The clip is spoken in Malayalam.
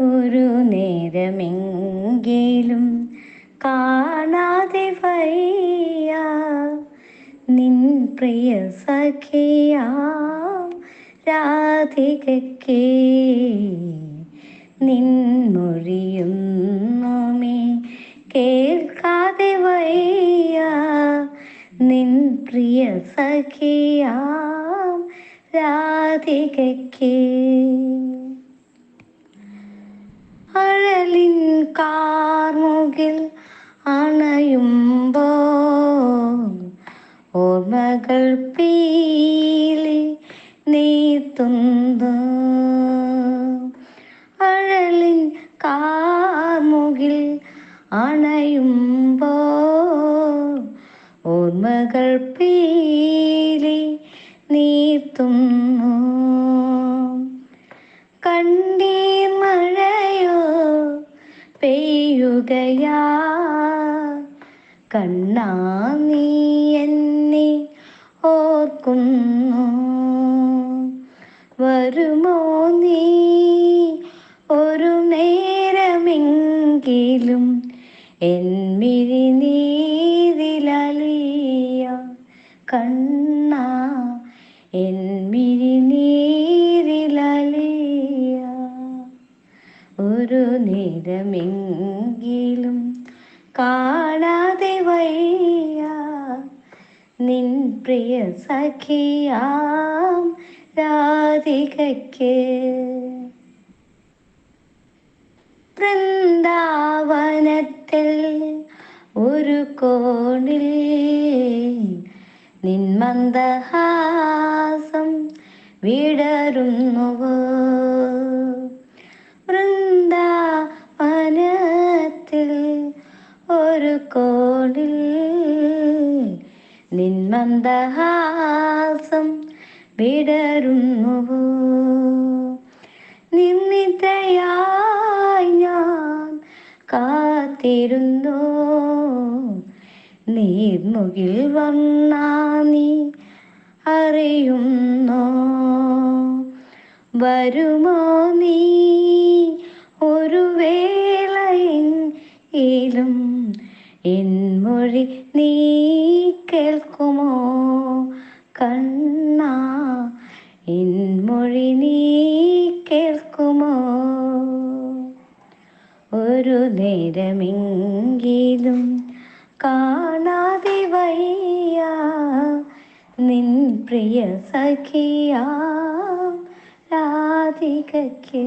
ഒരു നേരമെങ്കിലും കാണാതെ വയ്യ. നിൻ പ്രിയ സഖിയാം രാധികക്കേ നിൻ മൊഴിയുന്നുമേ കേൾക്കാതെ വയ്യ. നിൻ പ്രിയ സഖിയാം രാധികയ്ക്ക്. അഴലിൻ കാർമുകിൽ അണയുമ്പോ ഓർമ്മകൾ പീലി നീത്തുന്നു അഴലിൻ കാർമുകിൽ അണയുമ്പോ ഓർമ്മകൾ പീലി നീത്തുന്നു പെയ്യുകയാ കണ്ണാ നീ എന്നെ ഓർക്കുന്നു. വരുമോ നീ? ഒരു നേരമെങ്കിലും എന്മിഴി നീതിലിയ കണ്ണാ എന്മിഴി നീരിലലിയ. ഒരു നേരമെങ്കിലും കാണാതെ വയ്യ. നിൻ പ്രിയ സഖിയാം രാധികയ്ക്ക്. വൃന്ദാവനത്തിൽ ഒരു കോണിൽ നിൻ മന്ദഹാസം വിടരുന്നുവോ? വൃന്ദാവനത്തിൽ കോണിൽ നിന്മന്ദഹാസം വിടരുന്നു നിന്നിതയായി ഞാൻ കാത്തിരുന്നു? നീർമുകിൽ വന്നാ നീ അറിയുന്നു? വരുമോ നീ ഒരു വേളയിലും മൊഴി നീ കേൾക്കുമോ? കണ്ണ എൻ മൊഴി നീ കേൾക്കുമോ? ഒരു നേരമെങ്കിലും കാണാതെ വയ്യ. നിൻ പ്രിയ സഖിയ രാധികയ്ക്ക്.